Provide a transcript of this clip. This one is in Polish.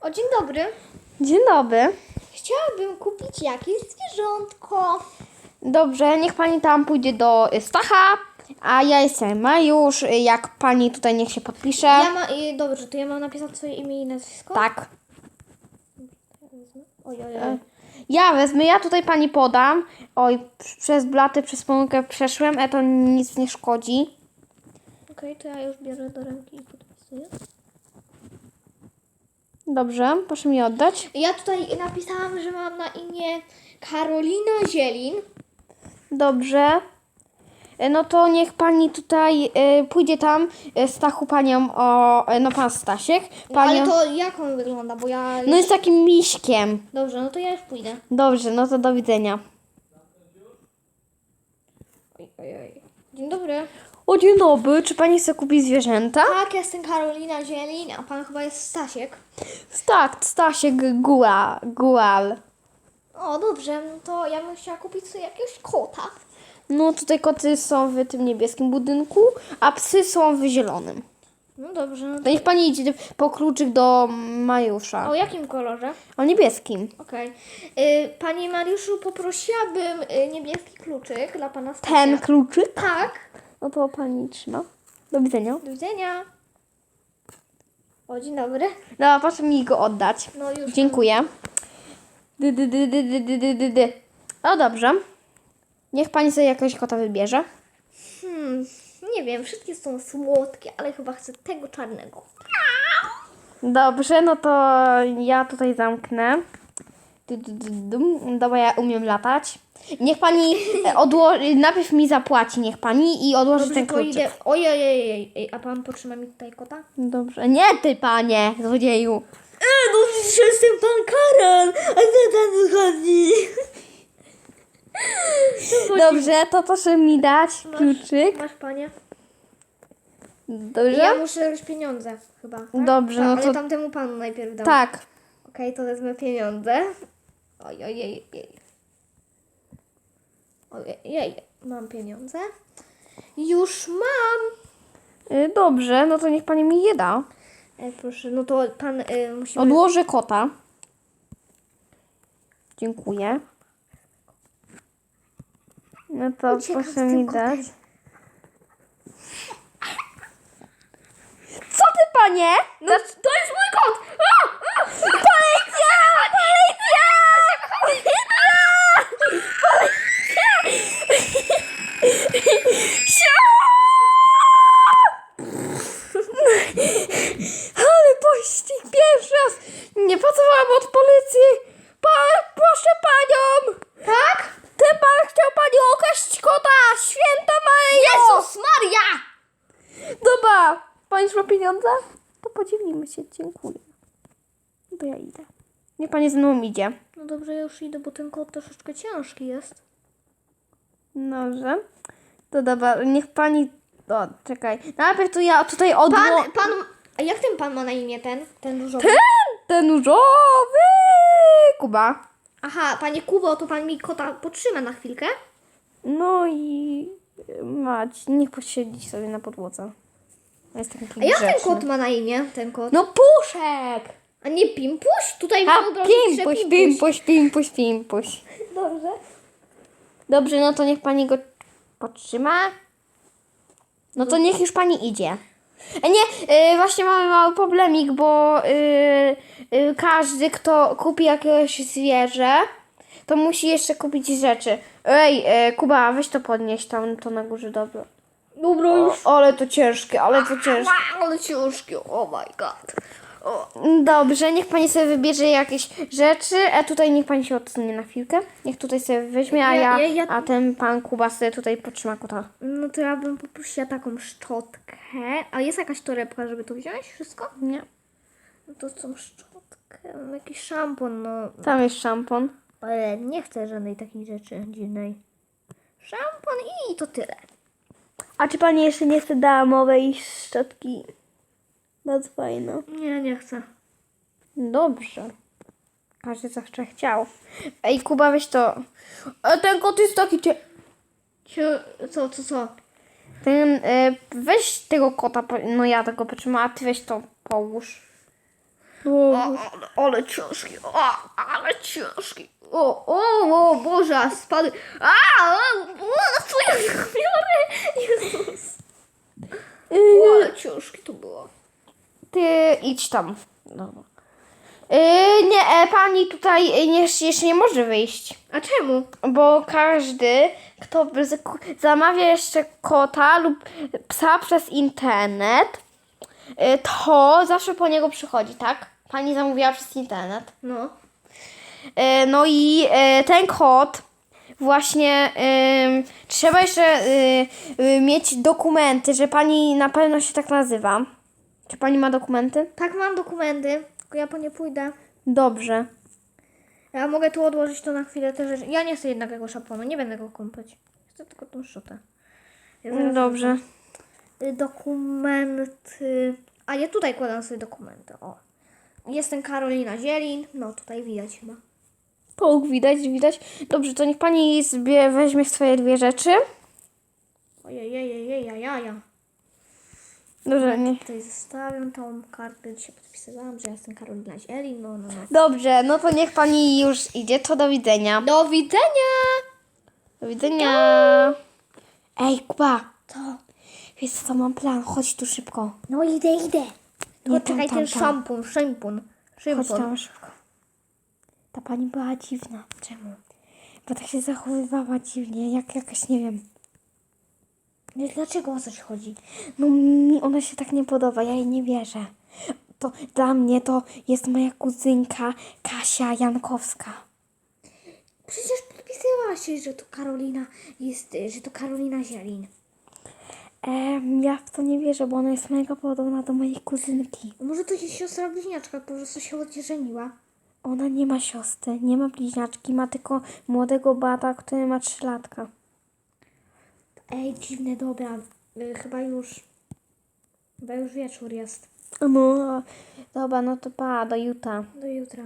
O, dzień dobry. Dzień dobry. Chciałabym kupić jakieś zwierzątko. Dobrze, niech pani tam pójdzie do Stacha, a ja jestem Majusz. Y, Jak pani tutaj niech się podpisze. Ja ma, y, dobrze, to ja mam napisać swoje imię i nazwisko? Tak. Oj, oj, E, oj. Ja wezmę, ja tutaj pani podam. Oj, przez blaty, przez pomyłkę przeszłem, a to nic nie szkodzi. Okej, to ja już biorę do ręki i podpisuję. Dobrze, proszę mi oddać. Ja tutaj napisałam, że mam na imię Karolina Zielin. Dobrze. E, No to niech pani tutaj y, pójdzie tam, y, Stachu panią o, no pan Stasiek. Panią, ale to jak on wygląda, bo ja... no jest takim miśkiem. Dobrze, no to ja już pójdę. Dobrze, no to do widzenia. Oj, oj, oj. Dzień dobry. O dzień dobry, czy pani chce kupić zwierzęta? Tak, jestem Karolina Zielin, a pan chyba jest Stasiek. Tak, Stasiek Gua, Gual. O, dobrze, no to ja bym chciała kupić sobie jakiegoś kota. No tutaj koty są w tym niebieskim budynku, a psy są w zielonym. No dobrze, no To niech pani idzie po kluczyk do Majusza. O jakim kolorze? O niebieskim. Okej. Y, Panie Mariuszu, poprosiłabym y, niebieski kluczyk dla pana Stasia. Ten kluczyk? Tak. No to pani trzyma. Do widzenia. Do widzenia. O, dzień dobry. No, proszę mi go oddać. No już. Dziękuję. Dy, dy, dy, dy, dy, dy, dy, dy. No dobrze. Niech pani sobie jakiegoś kota wybierze. Hmm, nie wiem, wszystkie są słodkie, ale chyba chcę tego czarnego. Dobrze, no to ja tutaj zamknę. Dobra, ja umiem latać. Niech pani e, odłoży, najpierw mi zapłaci, niech pani i odłoży Dobrze, ten to kluczyk. idę. Ojej, ojej, ojej. A pan potrzyma mi tutaj kota? Dobrze. Nie ty, panie, złodzieju. E, no przecież jestem pan Karol, a co tam wychodzi? Dobrze, to proszę mi dać kluczyk. Masz panie? Dobrze? Ja muszę już pieniądze chyba. Tak? Dobrze, no ale to- tamtemu panu najpierw dam. Tak. Okej, to wezmę pieniądze. Oj, ojej, jej. Ojej, mam pieniądze. Już mam. Y, Dobrze, no to niech pani mi je da. E, proszę, no to pan y, musi. Odłożę kota. Dziękuję. No to Uciekam z proszę tym mi kotem. dać. Co ty, panie? No, to jest mój kot! A! A! Policja! Policja! Ale pościg pierwszy raz! Nie pracowałam od policji! Pa, proszę panią! Tak? Ten pan chciał pani okraść kota! Święta Maryjo! Jezus Maria! Już ma pieniądze? To podzielimy się, dziękuję. To ja idę. Niech pani ze mną idzie. No dobrze, ja już idę, bo ten kot troszeczkę ciężki jest. Dobrze. To dobra, niech pani... O, czekaj. Najpierw to ja tutaj odło... Pan, pan, a jak ten pan ma na imię ten? Ten różowy? Ten, ten różowy! Kuba. Aha, panie Kubo, to pan mi kota potrzyma na chwilkę? No i... Mać, niech posiedzi sobie na podłodze. Jest taki A jak ten grzeczny. kot ma na imię, ten kot? No puszek! A nie Pimpuś? Tutaj A, w obrocie pisze pimpuś, pimpuś, pimpuś, pimpuś. Dobrze. Dobrze, no to niech pani go podtrzyma. No to niech już pani idzie. E, Nie, y, właśnie mamy mały problemik, bo y, y, każdy, kto kupi jakieś zwierzę, to musi jeszcze kupić rzeczy. Ej, y, Kuba, weź to podnieś tam, to na górze, dobra. Dobra, O, ale to ciężkie, ale to ciężkie. Ale ciężkie, oh my god. O. Dobrze, niech pani sobie wybierze jakieś rzeczy, a tutaj niech pani się odsunie na chwilkę. Niech tutaj sobie weźmie, a Ja- ja, ja- ja- a ten pan Kuba sobie tutaj podtrzyma kota. No to ja bym poprosiła taką szczotkę. A jest jakaś torebka, żeby tu wziąć wszystko? Nie. No to tą szczotkę, no jakiś szampon, no. Tam jest szampon. Ale nie chcę żadnej takiej rzeczy dziwnej. Szampon i to tyle. A czy pani jeszcze nie chce damowej szczotki? Bardzo fajna. Nie, nie chcę. Dobrze. Każdy zawsze chciał. Ej, Kuba, weź to. A ten kot jest taki cie... Cie- Co, co, co? Ten, y, weź tego kota, no ja tego potrzymam, a ty weź to połóż. O, ale, ale ciężki, o, ale ciężki. O, o, o Boże, aż spadły. A, o, o, co ja biorę? Jezus. O, ale ciężki to było. Ty idź tam. Dobra. Yy, nie, e, pani tutaj e, nie, jeszcze nie może wyjść. A czemu? Bo każdy, kto zamawia jeszcze kota lub psa przez internet, y, to zawsze po niego przychodzi, tak? Pani zamówiła przez internet. No. Y, No i y, ten kot właśnie trzeba jeszcze y, mieć dokumenty, że pani na pewno się tak nazywa. Czy pani ma dokumenty? Tak, mam dokumenty, tylko ja po nie pójdę. Dobrze. Ja mogę tu odłożyć to na chwilę te rzeczy. Ja nie chcę jednak tego szamponu, nie będę go kąpać. Chcę tylko tą szczotę. Ja Dobrze. Y, Dokumenty. A ja tutaj kładam sobie dokumenty. O. Jestem Karolina Zielin. No tutaj widać chyba. Połóg widać, widać. Dobrze, to niech pani zbie, weźmie swoje dwie rzeczy. Ojej, ojej, ojej, ja, ja. Dobrze, nie. Tutaj zostawiam tą kartę. Dzisiaj podpisywałam, że ja jestem Karolina Zielin. No, no, no. Dobrze, no to niech pani już idzie, to do widzenia. Do widzenia! Do widzenia. Ej, Kuba, Co? wiesz co, mam plan, chodź tu szybko. No idę, idę. Nie, No tam, ten tam. szampon, szampon. Chodź tam szybko. Ta pani była dziwna. Czemu? Bo tak się zachowywała dziwnie, jak jakaś, nie wiem. Nie, Dlaczego o coś chodzi? No mi ona się tak nie podoba, ja jej nie wierzę. To dla mnie to jest moja kuzynka Kasia Jankowska. Przecież podpisywałaś się, że to Karolina jest, że to Karolina Zielin. Em, ja w to nie wierzę, bo ona jest mega podobna do mojej kuzynki. Może to jest siostra bliźniaczka, po prostu się odzieżeniła. Ona nie ma siostry, nie ma bliźniaczki, ma tylko młodego bata, który ma 3 latka. Ej, dziwne, dobra. Y, chyba już. Chyba już wieczór jest. No, dobra, no to pa, do jutra. Do jutra.